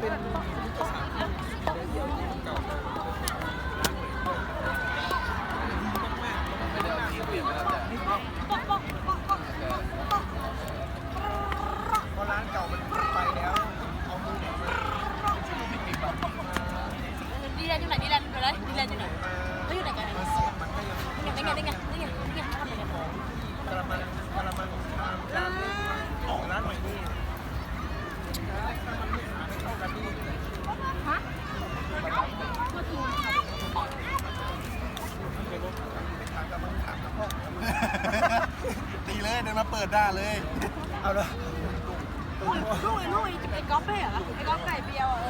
เป็นยุทธศาสตร์ที่เก่ามากมากไม่ได้มากเปลี่ยนแล้วแต่พอร้านเก่ามันไปแล้วเอามือไหนดีแลนด์อยู่ไหนดีแลนด์อยู่ไหนดีแลนด์อยู่ไหนเขาอยู่ไหนกันเนี่ยนี่ไงนี่ไงนี่ไงนี่ไงนี่ไงทำอะไรกันกระมังกระมังร้านออกร้านหน่อยนี่ เดินมาเปิดด่าเลย เอาละลูกไอ้ลูกไอ้ไอ้ก๊อฟเป้เหรอไอ้ก๊อฟไก่เบียวเออ